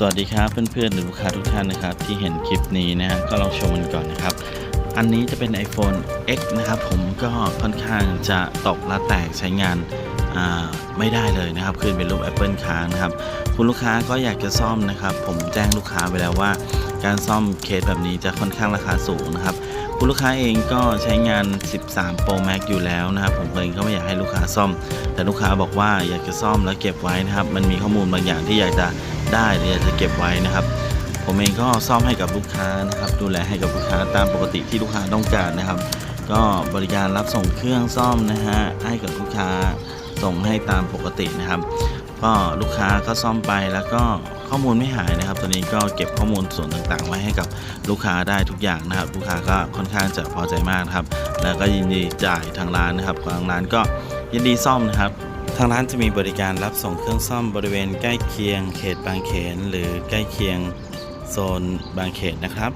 สวัสดีครับเพื่อนๆหรือลูกค้าทุกท่านนะครับที่เห็นคลิปนี้นะฮะก็ลองชมมันก่อนนะครับ อันนี้จะเป็น iPhone X นะครับผมก็ค่อนข้างจะตกและแตกใช้งานไม่ได้เลยนะครับขึ้นเป็นรูป Apple ค้างนะครับ คุณลูกค้าก็อยากจะซ่อมนะครับ ผมแจ้งลูกค้าไปแล้วว่า การซ่อมเคสแบบนี้จะค่อนข้างราคาสูงนะครับคุณลูกค้าเองก็ใช้งาน 13 Pro Max อยู่แล้วนะครับ ผมเองก็ไม่อยากให้ลูกค้าซ่อม แต่ลูกค้าบอกว่าอยากจะซ่อมแล้วเก็บไว้นะครับ มันมีข้อมูลบางอย่างที่อยากจะ ได้หรืออยากจะเก็บไว้นะครับ ผมเองก็ซ่อมให้กับลูกค้านะครับ ดูแลให้กับลูกค้าตามปกติที่ลูกค้าต้องการนะครับ ก็บริการรับส่งเครื่องซ่อมนะฮะให้กับลูกค้าส่งให้ตามปกตินะครับ ก็ลูกค้าก็ซ่อมไปแล้วก็ข้อมูลไม่หายนะครับตอนนี้ก็เก็บข้อมูลส่วนต่างๆ ไว้ให้กับลูกค้าได้ทุกอย่างนะครับ ลูกค้าก็ค่อนข้างจะพอใจมากนะครับ แล้วก็ยินดีจ่ายทางร้านนะครับทางร้านก็ยินดีซ่อมนะครับ ทางร้านจะมีบริการรับส่งเครื่องซ่อมบริเวณใกล้เคียงเขตบางเขน หรือใกล้เคียงโซนบางเขนนะครับ